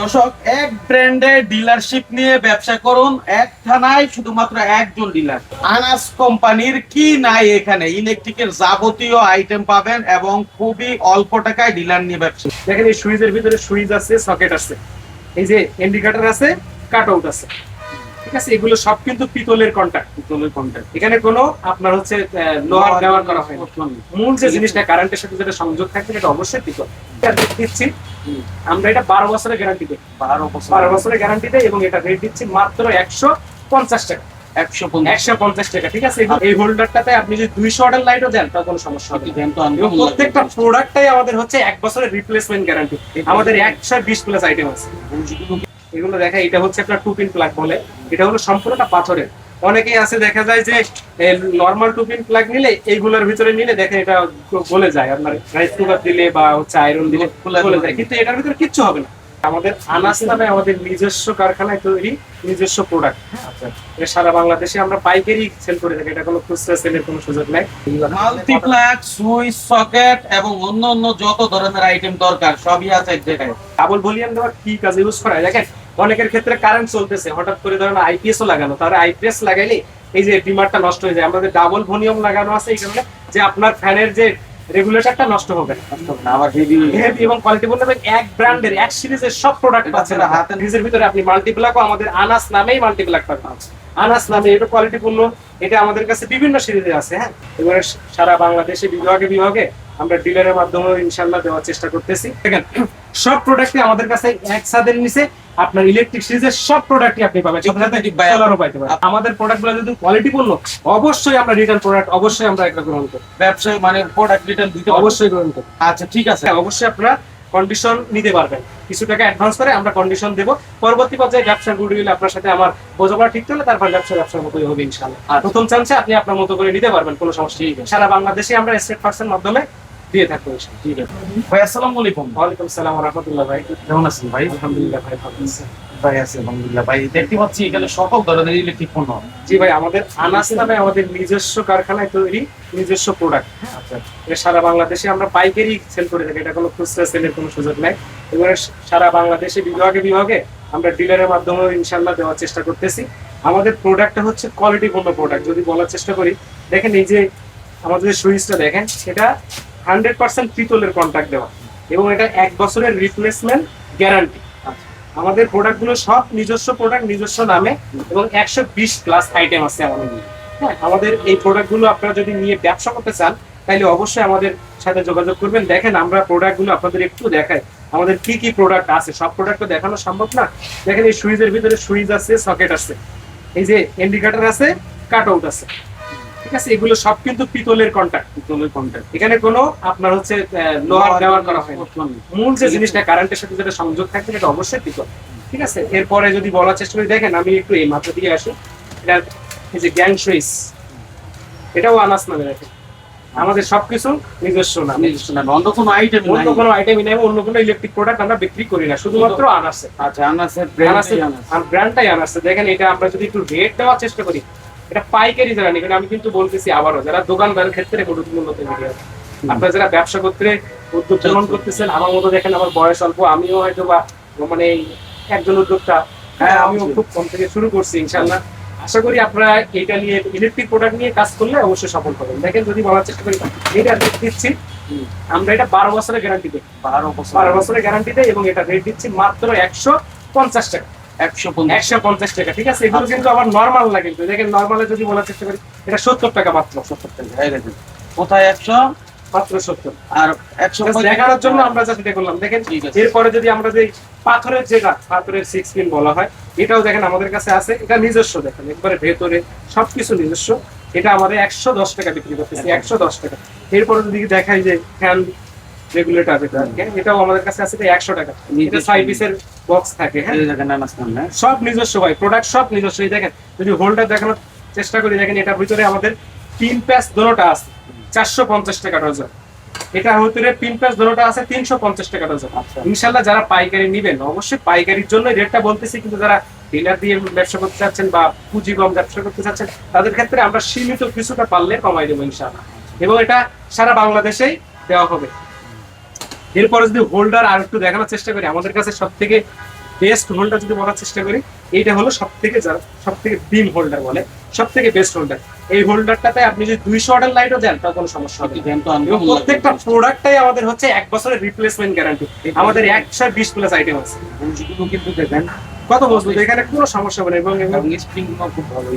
দর্শক, এক ব্র্যান্ডে ডিলারশিপ নিয়ে ব্যবসা করুন। এক থানায় শুধুমাত্র একজন ডিলার আনাস কোম্পানির কি নাই এখানে? ইলেকট্রিকের যাবতীয় আইটেম পাবেন এবং খুবই অল্প টাকায় ডিলার নিয়ে ব্যবসা। দেখেন এই সুইচের ভিতরে সুইচ আছে, সকেট আছে। এই যে ইন্ডিকেটর আছে কাট আউট আছে। ঠিক আছে এগুলো সব কিন্তু পিতলের কন্ট্যাক্ট পিতলের কন্ট্যাক্ট এখানে কোনো আপনার হচ্ছে লোহার ব্যবহার করা হয় মূল যে জিনিসটা কারেন্টের সাথে যেটা সংযোগ থাকবে এটা অবশ্যই পিতল। দিচ্ছি আমরা এটা বারো বছরের গ্যারান্টি দিই। বারো বছর। বারো বছরের গ্যারান্টি দেয় এবং এটা রেট দিচ্ছি মাত্র একশো পঞ্চাশ টাকা। একশো পঞ্চাশ। একশো পঞ্চাশ টাকা ঠিক আছে? এই হোল্ডারটাতে আপনি যদি দুইশো অর্ডার লাইটও দেন তাও কোনো সমস্যা হবে প্রত্যেকটা প্রোডাক্টটাই আমাদের হচ্ছে এক বছরের রিপ্লেসমেন্ট গ্যারান্টি আমাদের একশো বিশ প্লাস আইটেম আছে। এগুলো দেখা এটা হচ্ছে আপনার টু পিন প্লাগ বলে। এটা হলো সম্পূর্ণটা পাথরের। অনেকেই আছে দেখা যায় যে নর্মাল টু পিন প্লাগ নিলে এইগুলোর ভিতরে নিলে দেখেন এটা গলে যায়। আপনার রাইস কুকার দিলে বা হচ্ছে আয়রন দিলে গলে যায়। কিন্তু এটার ভিতরে কিচ্ছু হবে না। আমাদের আনাস নামে আমাদের নিজস্ব কারখানায় তৈরি নিজস্ব প্রোডাক্ট এটা সারা বাংলাদেশে আমরা পাইকারি সেল করে থাকি। এটা কোনো খুচরা সেলের কোনো সুযোগ নাই। মাল্টিপ্লাক সুইচ সকেট এবং অন্য অন্য যত ধরনের আইটেম দরকার সবই আছে এক জায়গায়। ডাবল ভলিউম দেওয়া কি কাজে ইউজ করা হয় দেখেন অনেকের ক্ষেত্রে কারেন্ট চলতেছে হঠাৎ করে ধরেন আইপিএস ও লাগানো তাহলে আইপিএস লাগাইলে এই যে ডিমারটা নষ্ট হয়ে যায়। আমাদের ডাবল ভলিউম লাগানো আছে এই কারণে যে আপনার ফ্যানের যে রেগুলেটরটা নষ্ট হবে। আবার হেভি হেভি এবং কোয়ালিটি বলতে এক ব্র্যান্ডের এক সিরিজের সব প্রোডাক্ট পাচ্ছেন এটা হাতে হাতে- ভিতরে আপনি মাল্টিপ্লাকও আমাদের আনাস নামেই মাল্টিপ্লাক পাবেন। আনাস নামে এটা কোয়ালিটি পূর্ণ। এটা আমাদের কাছে বিভিন্ন সিরিজে আছে হ্যাঁ? এবারে সারা বাংলাদেশে বিভাগে বিভাগে আমরা ডিলারের মাধ্যমে ইনশাল্লাহ দেওয়ার চেষ্টা করতেছি। দেখেন সব প্রোডাক্টই আমাদের কাছে এক ছাদের নিচে আপনার ইলেকট্রিক সিরিজের সব প্রোডাক্টই আপনি পাবেন। সাথে সাথে সোলারও পাইতে পারেন। আমাদের প্রোডাক্টগুলো যদি কোয়ালিটি পূর্ণ অবশ্যই আমরা রিটার্ন প্রোডাক্ট অবশ্যই আমরা একটা গ্রহণ করি। ব্যবসায়ী মানে প্রোডাক্ট রিটার্ন দিতে অবশ্যই গ্রহণ করি। আচ্ছা ঠিক আছে। হ্যাঁ অবশ্যই আপনারা কন্ডিশন নিতে পারবেন। কিছু টাকা অ্যাডভান্স করে আমরা কন্ডিশন দেব। পরবর্তী পর্যায়ে ব্যবসার গুডউইল আপনার সাথে আমার বোঝাপড়া ঠিক হলে তারপর ব্যবসা ব্যবসার মতোই হবে ইনশাআল্লাহ। আর আচ্ছা। প্রথম চান্সে আপনি আপনার মতো করে নিতে পারবেন কোনো সমস্যা নেই। সারা বাংলাদেশে আমরা স্টেট পার্সের মাধ্যমে দিয়ে থাকব ঠিক আছে ভাই, আসসালামু আলাইকুম। ওয়ালাইকুম আসসালাম রহমতুল্লাহ ভাই। কেমন আছেন ভাই? আলহামদুলিল্লাহ ভাই, ভালো আছি। ভাই, আছে আলহামদুলিল্লাহ ভাই। দেখতে পাচ্ছি এখানে সকল ধরনের ইলেকট্রিক পণ্য। জি ভাই, আমাদের আনাস নামে আমাদের নিজস্ব কারখানায় তৈরি নিজস্ব প্রোডাক্ট আচ্ছা সারা বাংলাদেশে আমরা পাইকারি সেল করে থাকি। এটা কোনো খুচরা সেলের কোনো সুযোগ নাই। এবারে সারা বাংলাদেশে বিভাগে বিভাগে আমরা ডিলারের মাধ্যমে ইনশাল্লাহ দেওয়ার চেষ্টা করতেছি। আমাদের প্রোডাক্টটা হচ্ছে কোয়ালিটি পূর্ণ প্রোডাক্ট যদি বলার চেষ্টা করি, দেখেন এই যে আমাদের সুইচটা দেখেন এটা হান্ড্রেড পার্সেন্ট পিতলের কন্ট্রাক্ট দেওয়া। এবং এটা এক বছরের রিপ্লেসমেন্ট গ্যারান্টি আমাদের প্রোডাক্টগুলো সব নিজস্ব প্রোডাক্ট নিজস্ব নামে, এবং একশো বিশ প্লাস আইটেম আছে আমাদের। হ্যাঁ আমাদের এই প্রোডাক্টগুলো আপনারা যদি নিয়ে ব্যবসা করতে চান, তাহলে অবশ্যই আমাদের সাথে যোগাযোগ করবেন। দেখেন, আমরা প্রোডাক্টগুলো আপনাদের একটু দেখাই। আমাদের কি কি প্রোডাক্ট আছে? সব প্রোডাক্ট তো দেখানো সম্ভব না। দেখেন, এই সুইচের ভিতরে সুইচ আছে, সকেট আছে। এই যে ইন্ডিকেটর আছে কাট আউট আছে। ঠিক আছে? এগুলো সব কিন্তু পিতলের কন্ট্যাক্ট পিতলের কন্ট্যাক্ট এখানে কোনো আপনার হচ্ছে লোহার ব্যবহার করা হয় মূল যে জিনিসটা কারেন্টের সাথে যেটা সংযোগ থাকবে এটা অবশ্যই পিতল। ঠিক আছে? এরপরে যদি বলার চেষ্টা করি দেখেন আমি একটু এই মাথা দিয়ে আসি। এটা এই যে গ্যাং সুইচ এটাও আনাস নামে রাখে। আমাদের সবকিছু নিজস্ব না নিজস্ব না অন্য কোনো আইটেম অন্য কোনো আইটেমই নেই অন্য কোনো ইলেকট্রিক প্রোডাক্ট আমরা বিক্রি করি না শুধুমাত্র আনাসে। আচ্ছা আনাসের আনাসে। ব্র্যান্ড আর ব্র্যান্ডটাই আনাসে। দেখেন এটা আমরা যদি একটু রেট দেওয়ার চেষ্টা করি এটা পাইকারি যারা নেবেন আমি কিন্তু বলতেছি আবারও যারা দোকানদারের ক্ষেত্রে গুরুত্বপূর্ণ তৈরি আছে আপনারা যারা ব্যবসা করতে উদ্যোগ গ্রহণ করতেছেন আমার মতো দেখেন আমার বয়স অল্প আমিও হয়তো বা মানে একজন উদ্যোক্তা। হ্যাঁ আমিও খুব কম থেকে শুরু করছি ইনশাল্লাহ আশা করি আপনারা এটা নিয়ে ইলেকট্রিক প্রোডাক্ট নিয়ে কাজ করলে অবশ্যই সফল হবেন। দেখেন যদি বলার চেষ্টা করি এটা রেট দিচ্ছি আমরা এটা বারো বছরের গ্যারান্টি দিই। বারো বছর বারো বছরের গ্যারান্টি দেয় এবং এটা রেট দিচ্ছি মাত্র একশো পঞ্চাশ টাকা। একশো একশো পঞ্চাশ টাকা ঠিক আছে? এগুলো আচ্ছা। কিন্তু আবার নর্মাল না কিন্তু। দেখেন নর্মালে যদি বলার চেষ্টা করি এটা সত্তর টাকা মাত্র। সত্তর টাকা এই দেখেন কোথায় একশো? মাত্র সত্তর। আর একশো দেখানোর জন্য আমরা জাস্ট এটা করলাম দেখেন এরপরে যদি আমরা যে পাথরের যেটা পাথরের সিক্স পিন বলা হয় এটাও দেখেন আমাদের কাছে আছে। এটা নিজস্ব দেখেন একবারে ভেতরে সবকিছু নিজস্ব। এটা আমাদের একশো দশ টাকা বিক্রি করতেছি একশো দশ টাকা। এরপরে যদি দেখাই যে ফ্যান রেগুলেটর হ্যাঁ, এটাও আমাদের কাছে আছে একশো টাকা। এটা নিজস্ব। বক্স থাকে হ্যাঁ? এই দেখেন আনাস নামে সব নিজস্ব ভাই প্রোডাক্ট সব নিজস্ব। দেখেন যদি হোল্ডার দেখানোর চেষ্টা করি দেখেন এটার ভিতরে আমাদের তিন প্যাচ দোনোটা আছে চারশো পঞ্চাশ টাকা ডজন। ভিতরে তিন প্যাচ দোনোটা আছে তিনশো পঞ্চাশ টাকা ডজন। আচ্ছা। ইনশাল্লাহ যারা পাইকারি নিবেন অবশ্যই পাইকারির জন্য রেটটা বলতেছি কিন্তু যারা ডিলার দিয়ে ব্যবসা করতে চাচ্ছেন বা পুঁজি কম ব্যবসা করতে চাচ্ছেন তাদের ক্ষেত্রে আমরা সীমিত কিছুটা পারলে কমাই দেবো ইনশাল্লাহ এবং এটা সারা বাংলাদেশেই দেওয়া হবে। এরপরে যদি হোল্ডার আর একটু দেখানোর চেষ্টা করি আমাদের কাছে সব থেকে বেস্ট হোল্ডার যদি বলার চেষ্টা করি এইটা হলো সব থেকে সব থেকে বিম হোল্ডার বলে সব থেকে বেস্ট হোল্ডার এই হোল্ডারটাতে আপনি যদি দুইশো অর্ডার লাইটও দেন তাও কোনো সমস্যা হবে প্রত্যেকটা প্রোডাক্টটাই আমাদের হচ্ছে এক বছরের রিপ্লেসমেন্ট গ্যারান্টি আমাদের একশো বিশ প্লাস আইটেম আছে। কিন্তু দেখেন কত মজবুত এখানে কোনো সমস্যা হবে না। এবং স্প্রিং খুব ভালো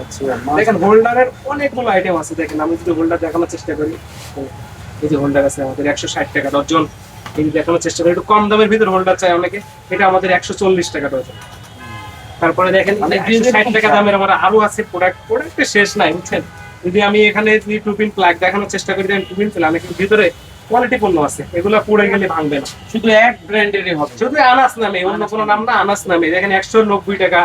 আচ্ছা দেখেন হোল্ডারের অনেকগুলো আইটেম আছে। দেখেন আমি যদি হোল্ডার দেখানোর চেষ্টা করি। এই যে হোল্ডার আছে আমাদের একশো ষাট টাকা ডজন। এই যে দেখানোর চেষ্টা করি একটু কম দামের ভিতর হোল্ডার চাই অনেকে এটা আমাদের একশো চল্লিশ টাকা ডজন। তারপরে দেখেন মানে ষাট টাকা দামের আমার আরও আছে প্রোডাক্ট প্রোডাক্টের শেষ নাই বুঝছেন? যদি আমি এখানে যদি টুপিন প্লাগ দেখানোর চেষ্টা করি দেখেন টুপিন প্লাগ কিন্তু ভিতরে কোয়ালিটি পণ্য আছে এগুলো পড়ে গেলে ভাঙবে না। শুধু এক ব্র্যান্ডেরই হবে। শুধু আনাস নামে অন্য কোনো নাম না আনাস নামে। দেখেন একশো নব্বই টাকা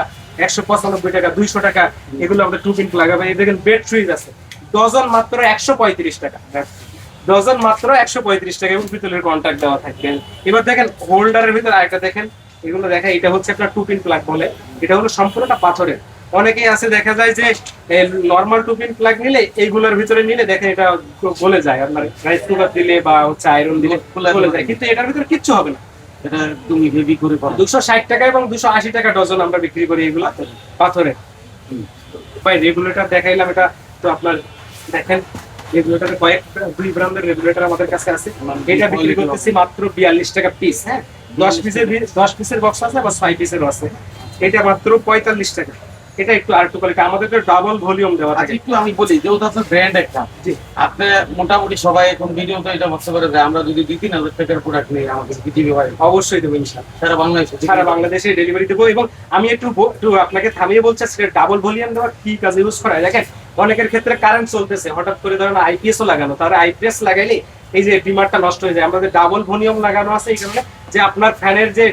একশো পঁচানব্বই টাকা দুইশো টাকা এগুলো আমরা টু পিন লাগাবে এই দেখেন বেড সুইচ আছে ডজন মাত্র একশো পঁয়ত্রিশ টাকা। ডজন মাত্র একশো পঁয়ত্রিশ টাকা এবং পিতলের কন্ট্যাক্ট দেওয়া থাকবে। এবার দেখেন হোল্ডারের ভিতরে আরেকটা দেখেন। এগুলো দেখা এটা হচ্ছে আপনার টু পিন প্লাগ বলে। এটা হলো সম্পূর্ণটা পাথরের। অনেকেই আছে দেখা যায় যে নর্মাল টু পিন প্লাগ নিলে এইগুলোর ভিতরে নিলে দেখেন এটা গলে যায়। আপনার রাইস কুকার দিলে বা হচ্ছে আয়রন দিলে গলে যায়। কিন্তু এটার ভিতরে কিচ্ছু হবে না। এটা তুমি হেভি করে করো দুশো ষাট টাকা এবং দুশো আশি টাকা ডজন আমরা বিক্রি করি এগুলো পাথরে ভাই রেগুলেটর দেখাইলাম এটা তো আপনার দেখেন কয়েক দুই ব্র্যান্ডের রেগুলেটর আমাদের কাছে আছে। এটা বিক্রি করতেছি মাত্র বিয়াল্লিশ টাকা পিস হ্যাঁ? দশ পিসের দশ পিসের বক্স আছে বা ছয় পিসেরও আছে। এটা মাত্র পঁয়তাল্লিশ টাকা। এটা একটু আর একটু কোয়ালিটি আমাদের তো ডাবল ভলিউম দেওয়া আচ্ছা থাকে একটু আমি বলি যেহেতু আপনার ব্র্যান্ড একটা আপনি মোটামুটি সবাই এখন ভিডিওতে এটা ভাবতে পারে যে আমরা যদি দুই তিন হাজার টাকার প্রোডাক্ট নিই আমাদের পৃথিবী হয়? অবশ্যই দেবো ইনশাল্লাহ। সারা বাংলাদেশে সারা বাংলাদেশে ডেলিভারি দেবো এবং আমি একটু একটু আপনাকে থামিয়ে বলছি সেটা ডাবল ভলিউম দেওয়ার কি কাজে ইউজ করা দেখেন অনেকের ক্ষেত্রে কারেন্ট চলতেছে। হঠাৎ করে ধরেন আইপিএস ও লাগানো। তারা আইপিএস লাগাইলে এই যে বিমারটা নষ্ট হয়ে যায়। আমাদের ডাবল ভলিউম লাগানো আছে এই কারণে যে আপনার ফ্যানের যে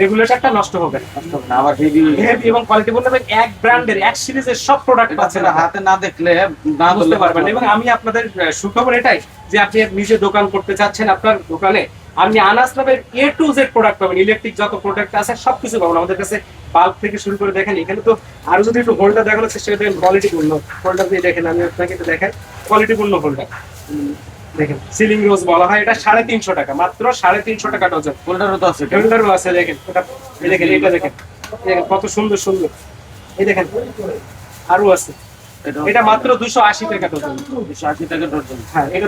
রেগুলেটরটা নষ্ট হবে। না। না, আবার হেভি Heavy এবং কোয়ালিটি বলতে এক ব্র্যান্ডের এক সিরিজের সব প্রোডাক্ট পাচ্ছেন হাতে না দেখলে না বুঝতে পারবেন। এবং আমি আপনাদের সুখবর এটাই যে আপনি নিজে দোকান করতে চাচ্ছেন আপনার দোকানে আপনি আনাস নামের এ টু জেড প্রোডাক্ট পাবেন ইলেকট্রিক যত প্রোডাক্ট আছে সবকিছু পাবেন। আমাদের কাছে বাল্ব থেকে শুরু করে দেখেন এখানে তো আরও যদি একটু হোল্ডার দেখানোর চেষ্টা করেন কোয়ালিটি পূর্ণ। হোল্ডার দিয়ে দেখেন আমি আপনাকে দেখাই। কোয়ালিটি পূর্ণ হোল্ডার দেখেন সিলিং রোজ বলা হয় এটা সাড়ে তিনশো টাকা। মাত্র সাড়ে তিনশো টাকা ডজন ফোল্ডারও তো আছে। হোল্ডারও আছে দেখেন এটা দেখেন এটা দেখেন। দেখেন কত সুন্দর সুন্দর। এই দেখেন আরও আছে। এটা মাত্র দুশো আশি টাকা ডজন দুশো আশি টাকা ডজন হ্যাঁ এটা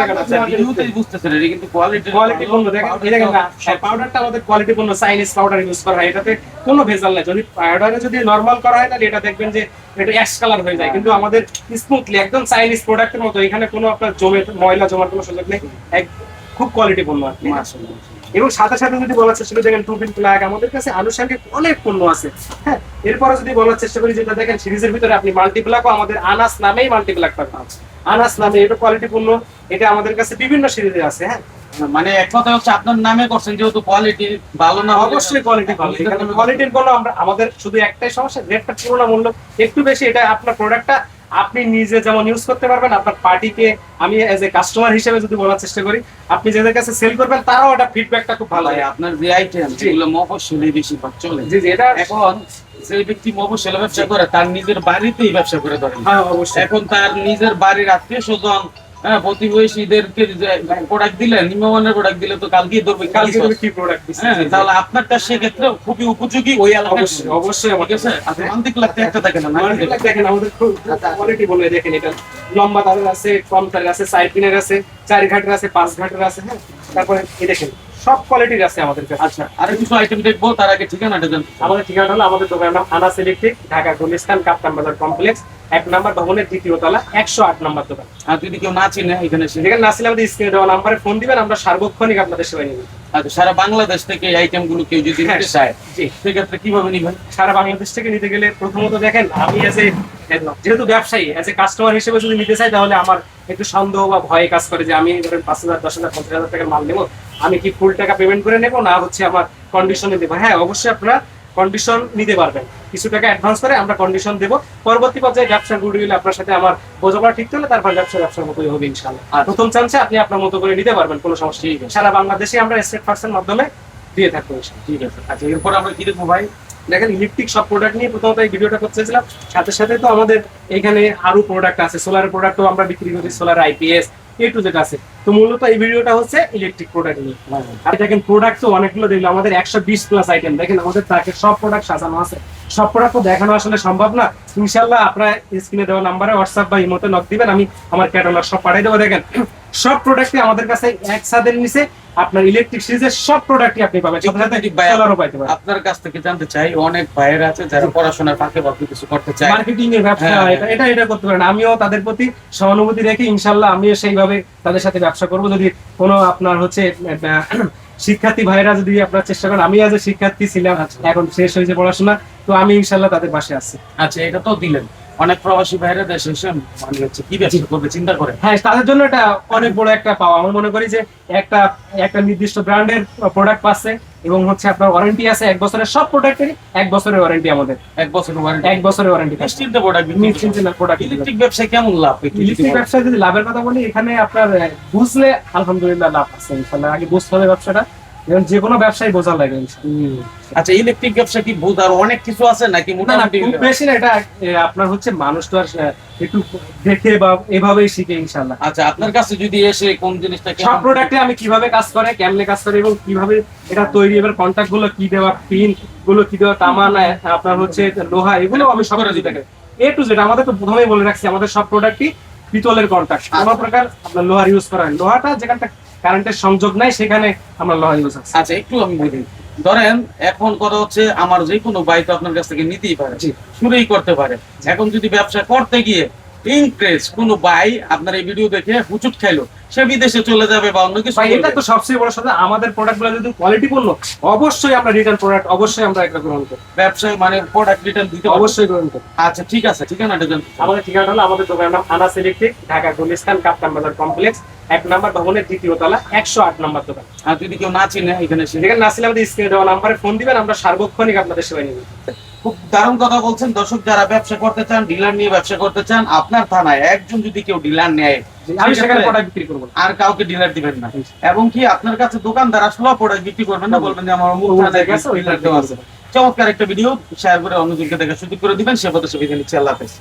টাকা ডজন ভিডিওতেই বুঝতেছেন এটা কিন্তু কোয়ালিটি কোয়ালিটি পণ্য দেখেন দেখেন না পাউডারটা আমাদের কোয়ালিটি পণ্য চাইনিজ পাউডার ইউজ করা হয় এটাতে কোনো ভেজাল নাই। যদি পাউডারে যদি নরমাল করা হয় তাহলে এটা দেখবেন যে এটা অ্যাশ কালার হয়ে যায়। কিন্তু আমাদের স্মুথলি একদম চাইনিজ প্রোডাক্টের মতো এখানে কোনো আপনার জমে ময়লা জমার কোনো সুযোগ নেই। এক খুব কোয়ালিটি পণ্য আর কি। এবং সাথে সাথে যদি বলার চেষ্টা করি দেখেন টু পিন প্লাগ আমাদের কাছে আনুষঙ্গিক অনেক পণ্য আছে। হ্যাঁ এরপরে যদি বলার চেষ্টা করি যেটা দেখেন সিরিজের ভিতরে আপনি মাল্টিপ্লাকও আমাদের আনাস নামেই মাল্টিপ্লাক পাবেন। আনাস নামে এটা কোয়ালিটি পণ্য এটা আমাদের কাছে বিভিন্ন সিরিজে আছে হ্যাঁ। মানে এক কথা হচ্ছে আপনার নামে করছেন যেহেতু কোয়ালিটি ভালো না অবশ্যই কোয়ালিটি ভালো কোয়ালিটির কোনো আমরা আমাদের শুধু একটাই সমস্যা রেটটা তুলনামূল্য একটু বেশি এটা আপনার প্রোডাক্টটা আপনি নিজে যেমন ইউজ করতে পারবেন আপনার পার্টিকে আমি এজ এ কাস্টমার হিসেবে যদি বলার চেষ্টা করি আপনি যাদের কাছে সেল করবেন তারাও এটা ফিডব্যাকটা খুব ভালো হয় আপনার যে আইটেম যেগুলো মফসলে বেশি চলে। জি জি এটা এখন যে ব্যক্তি মফসলে ব্যবসা করে তার নিজের বাড়িতেই ব্যবসা করে ধরেন। হ্যাঁ অবশ্যই। এখন তার নিজের বাড়ির আত্মীয় স্বজন হ্যাঁ প্রতিবেশীদেরকে প্রোডাক্ট দিলে নিম্নমানের প্রোডাক্ট দিলে তো কালকেই ধরবে কালকে কি প্রোডাক্ট হ্যাঁ তাহলে আপনারটা সেক্ষেত্রে খুবই উপযোগী ওই এলাকায় অবশ্যই আমার মান্তিক লাগতে একটা থাকে না দেখেন আমাদের কোয়ালিটি বলে দেখেন এটা। লম্বা আছে কম আছে সাইড পিনের আছে চার ঘাটের আছে পাঁচ ঘাটের আছে হ্যাঁ? তারপরে এই দেখেন সব কোয়ালিটির আছে আমাদের কাছে। আচ্ছা আর কিছু আইটেম দেখব তার আগে ঠিকানাটা জানতে আমাদের ঠিকানা হলো আমাদের দোকানের নাম আনাস ইলেকট্রিক ঢাকা গুলিস্তান কাপ্তান বাজার কমপ্লেক্স। এক নাম্বার ভবনের দ্বিতীয় তলা একশো আট নাম্বার দোকান। আর যদি কেউ না চিনে এখানে এসে যেখানে নাসিল আমাদের স্ক্রিনে দেওয়া নাম্বারে ফোন দিবেন আমরা সার্বক্ষণিক আপনাদের সেবা আচ্ছা সারা বাংলাদেশ থেকে এই আইটেমগুলো কেউ যদি নিতে চায় জি। সেক্ষেত্রে কীভাবে নিবেন? সারা বাংলাদেশ থেকে নিতে গেলে প্রথমত দেখেন আমি এ যেহেতু ব্যবসায়ী এজ এ কাস্টমার হিসেবে যদি নিতে চাই তাহলে আমার একটু সন্দেহ বা ভয় কাজ করে যে আমি ধরেন পাঁচ হাজার দশ হাজার পঞ্চাশ হাজার টাকার মাল নেব আমি কি ফুল টাকা পেমেন্ট করে নেব না হচ্ছে আমার কন্ডিশনে দেবো। হ্যাঁ অবশ্যই আপনারা কন্ডিশন নিতে পারবেন। কিছু টাকা অ্যাডভান্স করে আমরা কন্ডিশন দেবো। পরবর্তী পর্যায়ে ব্যবসা গুড হলে আপনার সাথে আমার বোঝাপড়া ঠিক হলে তারপর ব্যবসা ব্যবসার মতোই হবে ইনশাল্লাহ আর প্রথম চান্সে আপনি আপনার মতো করে নিতে পারবেন কোনো সমস্যা নেই। সারা বাংলাদেশে আমরা স্টেট পার্সের মাধ্যমে দিয়ে থাকব ঠিক আছে। আচ্ছা এরপর আমরা কি দেখব ভাই? দেখেন ইলেকট্রিক সব প্রোডাক্ট নিয়ে প্রথমত এই ভিডিওটা করতে চাইছিলাম। সাথে সাথে তো আমাদের এখানে আরও প্রোডাক্ট আছে। সোলার প্রোডাক্টও আমরা বিক্রি করি solar IPS A to Z আছে। তো মূলত এই ভিডিওটা হচ্ছে ইলেকট্রিক প্রোডাক্ট নিয়ে। আর দেখেন প্রোডাক্ট তো অনেকগুলো দেখল আমাদের একশো বিশ প্লাস আইটেম দেখেন আমাদের ট্রাকের সব প্রোডাক্ট সাজানো আছে। সব প্রোডাক্ট তো দেখানো আসলে সম্ভব না। ইনশাল্লাহ আপনার স্ক্রিনে দেওয়া নাম্বারে হোয়াটসঅ্যাপ বা ইমোতে নক দিবেন আমি আমার ক্যাটালগ সব পাঠিয়ে দেবো দেখেন। সব প্রোডাক্টই আমাদের কাছে এক ছাদের নিচে আপনার ইলেকট্রিক সিরিজের সব প্রোডাক্টই আপনি পাবেন সোলারও পাইতে পারেন। আপনার কাছ থেকে জানতে চাই অনেক ভাইয়ের আছে যারা পড়াশোনার ফাঁকে ফাঁকে কিছু করতে চায়। মার্কেটিং এর ব্যবসা হ্যাঁ, এটা এটা এটা করতে পারেন। আমিও তাদের প্রতি সহানুভূতি রেখে ইনশাল্লাহ আমিও সেইভাবে তাদের সাথে ব্যবসা করব। যদি কোনো আপনার হচ্ছে শিক্ষার্থী ভাইরা যদি আপনার চেষ্টা করেন আমি আজ শিক্ষার্থী ছিলাম এখন শেষ হয়েছে পড়াশোনা তো আমি ইনশাল্লাহ তাদের পাশে আছি। আচ্ছা এটা তো দিলেন। অনেক প্রবাসী ভাইরা দেশে এসে মানে হচ্ছে কি ব্যবসা করবে চিন্তা করে? হ্যাঁ তাদের জন্য এটা অনেক বড় একটা পাওয়া। আমি মনে করি যে একটা একটা নির্দিষ্ট ব্র্যান্ডের প্রোডাক্ট পাচ্ছে এবং হচ্ছে আপনার ওয়ারেন্টি আছে এক বছরের সব প্রোডাক্টের এক বছরের ওয়ারেন্টি আমাদের। এক বছরের ওয়ারেন্টি এক বছরের ওয়ারেন্টি নিশ্চিন্তে প্রোডাক্ট নিশ্চিন্তে প্রোডাক্ট ইলেকট্রিক ব্যবসায় কেমন লাভ ইলেকট্রিক। ব্যবসায় যদি লাভের কথা বলি এখানে আপনার বুঝলে আলহামদুলিল্লাহ লাভ আছে ইনশাল্লাহ আগে বুঝতে হবে ব্যবসাটা। এবং যে কোনো ব্যবসায় বোঝা লাগে আচ্ছা ইলেকট্রিক ব্যবসা কি বুধ আর অনেক কিছু আছে নাকি মোটামুটি? খুব বেশি না এটা আপনার হচ্ছে মানুষ তো আর একটু দেখে বা এভাবেই শিখে ইনশাল্লাহ আচ্ছা আপনার কাছে যদি এসে কোন জিনিসটা সব প্রোডাক্টে আমি কীভাবে কাজ করে কেমনে কাজ করে এবং কীভাবে এটা তৈরি এবার কন্টাক্টগুলো কি দেওয়া পিনগুলো কি দেওয়া তামা না আপনার হচ্ছে লোহা এগুলো আমি সব কিছু দেখে। এ টু জেড আমাদের তো প্রথমেই বলে রাখছি আমাদের সব প্রোডাক্টই পিতলের কন্টাক্ট আচ্ছা। কোনো প্রকার আপনার লোহার ইউজ করা হয়। লোহাটা যেখানটা কারেন্টের সংযোগ নাই সেখানে আমরা লোহা ইউজ আচ্ছা একটু আমি বলি। ধরেন এখন কথা হচ্ছে আমার যে কোনো বাইক আপনার কাছ থেকে নিতেই পারে শুরুই করতে পারে। এখন যদি ব্যবসা করতে গিয়ে ইনক্রেজ কোনো ভাই আপনার এই ভিডিও দেখে হুচুট খাইলো সে বিদেশে চলে যাবে বা অন্য কিছু এটা তো সবচেয়ে বড় কথা আমাদের প্রোডাক্টগুলো যদি কোয়ালিটি পূর্ণ অবশ্যই আমরা রিটার্ন প্রোডাক্ট অবশ্যই আমরা এটা গ্রহণ করি ব্যবসায় মানে প্রোডাক্ট রিটার্ন দিতে অবশ্যই গ্রহণ করি আচ্ছা ঠিক আছে ঠিকানাটা জানতে আমাদের ঠিকানা হলো আমাদের দোকানের নাম আনাস ইলেকট্রিক ঢাকা গুলিস্তান কাপ্তান বাজার কমপ্লেক্স। এক নম্বর ভবনের দ্বিতীয় তলা একশো আট নম্বর দোকান। আর যদি কেউ না চিনে এখানে নাসিল আমাদের স্ক্রিনে দেওয়া নাম্বারে ফোন দিবেন আমরা সার্বক্ষণিক আপনাদের সেবায় খুব দারুণ কথা বলছেন। দর্শক যারা ব্যবসা করতে চান ডিলার নিয়ে ব্যবসা করতে চান আপনার থানায় একজন যদি কেউ ডিলার নেয় আমি সেখানে প্রোডাক্ট বিক্রি করব। আর কাউকে ডিলার দিবেন না। এবং কি আপনার কাছে দোকানদার আসলে প্রোডাক্ট বিক্রি করবেন না? বলবেন যে আমার অমুক থানায় ওই ডিলার দেওয়া আছে। চমৎকার একটা ভিডিও শেয়ার করে অন্যজনকে দেখা সুযোগ করে দিবেন। সে পথে সুবিধা নিচ্ছে। আল্লাহ হাফেজ।